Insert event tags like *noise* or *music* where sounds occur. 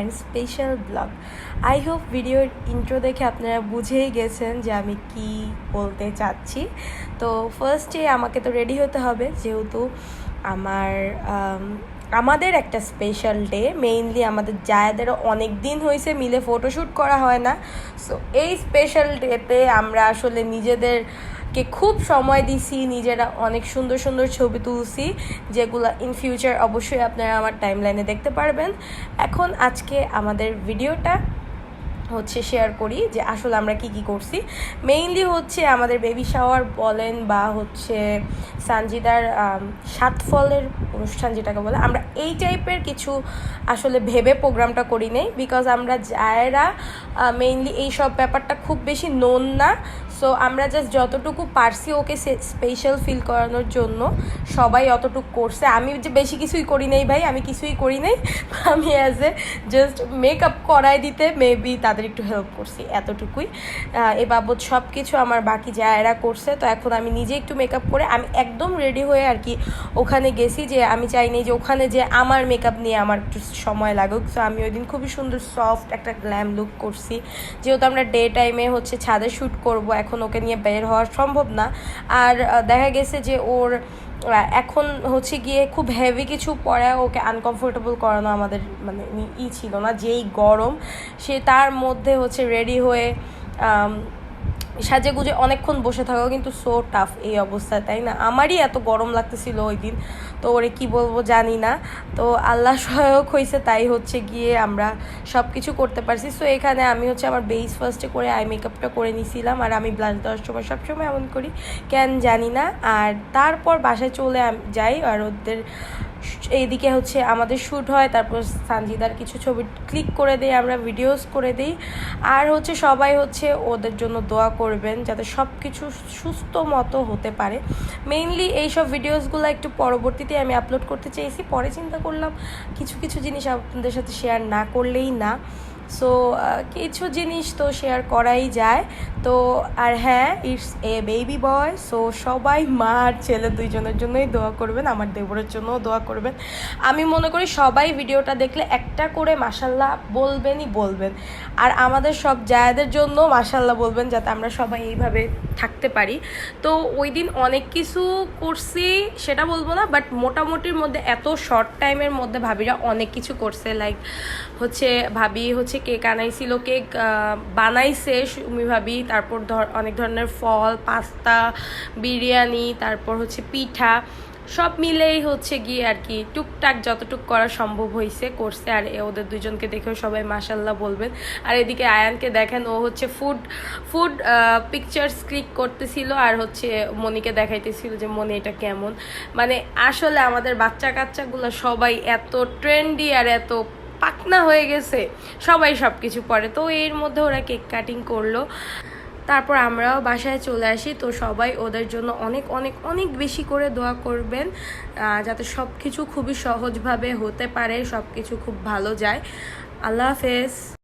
And special blog. I hope ভিডিওর intro দেখে আপনারা বুঝেই গেছেন যে আমি কি বলতে চাচ্ছি। তো ফার্স্টে আমাকে তো রেডি হতে হবে, যেহেতু আমার আমাদের একটা স্পেশাল ডে মেইনলি আমাদের জায়াদেরও অনেক দিন হয়েছে, মিলে ফটোশ্যুট করা হয় না। সো এই স্পেশাল ডেতে আমরা আসলে নিজেদের কে খুব সময় দিছি, নিজেরা অনেক সুন্দর সুন্দর ছবি তুলছি, যেগুলো ইন ফিউচার অবশ্যই আপনারা আমার টাইমলাইনে দেখতে পারবেন। এখন আজকে আমাদের ভিডিওটা হচ্ছে শেয়ার করি যে আসলে আমরা কি কি করছি। মেইনলি হচ্ছে আমাদের বেবি শাওয়ার বলেন বা হচ্ছে সানজিদার সাত ফলের অনুষ্ঠান যেটাকে বলে, আমরা এই টাইপের কিছু আসলে ভেবে প্রোগ্রামটা করি নেই বিকজ আমরা যায়েরা মেইনলি এই সব ব্যাপারটা খুব বেশি নোন না। সো আমরা জাস্ট যতটুকু পারছি ওকে স্পেশাল ফিল করানোর জন্য সবাই অতটুকু করছে। আমি যে বেশি কিছুই করি নাই ভাই, আমি কিছুই করি নাই। *laughs* আমি অ্যাজ এ জাস্ট মেকআপ করাই দিতে মেবি তাদের একটু হেল্প করছি এতটুকুই। এ বাবদ সব কিছু আমার বাকি যায়েরা করছে, তো এখন আমি নিজে একটু মেকআপ করে আমি একদম রেডি হয়ে আর কি ওখানে গেছি যে আমি চাইনি যে ওখানে যে আমার মেকআপ নিয়ে আমার একটু সময় লাগুক। তো আমি ওই দিন খুবই সুন্দর সফট একটা গ্ল্যাম লুক করছি। যেহেতু আমরা ডে টাইমে হচ্ছে ছাদে শ্যুট করব, এখন ওকে নিয়ে বের হওয়া সম্ভব না। আর দেখা গেছে যে ওর এখন হচ্ছে গিয়ে খুব হেভি কিছু পরে ওকে আনকমফোর্টেবল করানো আমাদের মানে ই- ছিল না, যেই গরম সে তার মধ্যে হচ্ছে রেডি হয়ে সাজে গুজে অনেকক্ষণ বসে থাকা কিন্তু সো টাফ এই অবস্থায় তাই না? আমারই এত গরম লাগতেছিল ওই দিন, তো ওরে কি বলব জানি না। তো আল্লাহ সহায়ক হয়েছে তাই হচ্ছে গিয়ে আমরা সব কিছু করতে পারছি। সো এখানে আমি হচ্ছে আমার বেস ফার্স্টে করে আই মেকআপটা করে নিছিলাম, আর আমি ব্লাশ দেওয়ার সময় সবসময় এমন করি, কেন জানি না। আর তারপর বাসায় চলে যাই, আর ওদের এইদিকে হচ্ছে আমাদের শ্যুট হয়, তারপর সানজিদার কিছু ছবি ক্লিক করে দেই, আমরা ভিডিওস করে দিই। আর হচ্ছে সবাই হচ্ছে ওদের জন্য দোয়া করবেন যাতে সব কিছু সুস্থ মতো হতে পারে। মেইনলি এইসব ভিডিওসগুলো একটু পরবর্তীতে আমি আপলোড করতে চেয়েছি, পরে চিন্তা করলাম কিছু কিছু জিনিস আপনাদের সাথে শেয়ার না করলেই না। সো কিছু জিনিস তো শেয়ার করাই যায়। তো, আর হ্যাঁ it's a baby boy so সবাই মা আর ছেলে দুইজনের জন্যই দোয়া করবেন, আমার দেবরের জন্যও দোয়া করবেন। আমি মনে করি সবাই ভিডিওটা দেখলে একটা করে মাসাল্লাহ বলবেনই বলবেন। আর আমাদের সব জায়দের জন্য মাসাল্লাহ বলবেন যাতে আমরা সবাই এইভাবে থাকতে পারি। তো ওই দিন অনেক কিছু করছি, সেটা বলব না বাট মোটামুটির মধ্যে এত শর্ট টাইমের মধ্যে ভাবিরা অনেক কিছু করছে। লাইক হচ্ছে, ভাবি হচ্ছে কেক আনাইছিল, কেক বানাইছে সুমি ভাবি। তারপর ধর, অনেক ধরনের ফল, পাস্তা, বিরিয়ানি, তারপর হচ্ছে পিঠা। সব মিলেই হচ্ছে গিয়ে আর কি, টুকটাক যতটুক করা সম্ভব হয়েছে করছে। আর ওদের দুজনকে দেখেও সবাই মাসাল্লাহ বলবেন। আর এদিকে আয়ানকে দেখেন, ও হচ্ছে ফুড ফুড পিকচার্স ক্লিক করতেছিল আর হচ্ছে মনিকে দেখাইতেছিল যে, মনি, এটা কেমন? মানে আসলে আমাদের বাচ্চা কাচ্চাগুলো সবাই এত ট্রেন্ডি আর এত পাকনা হয়ে গেছে। সবাই সব কিছু পরে। তো এর মধ্যে ওরা কেক কাটিং করল। তারপর আমরাও বাসায় চলে আসি। তো সবাই ওদের জন্য অনেক অনেক অনেক বেশি করে দোয়া করবেন যাতে সব কিছু খুবই সহজভাবে হতে পারে সব কিছু খুব ভালো যায়। আল্লাহ হাফেজ।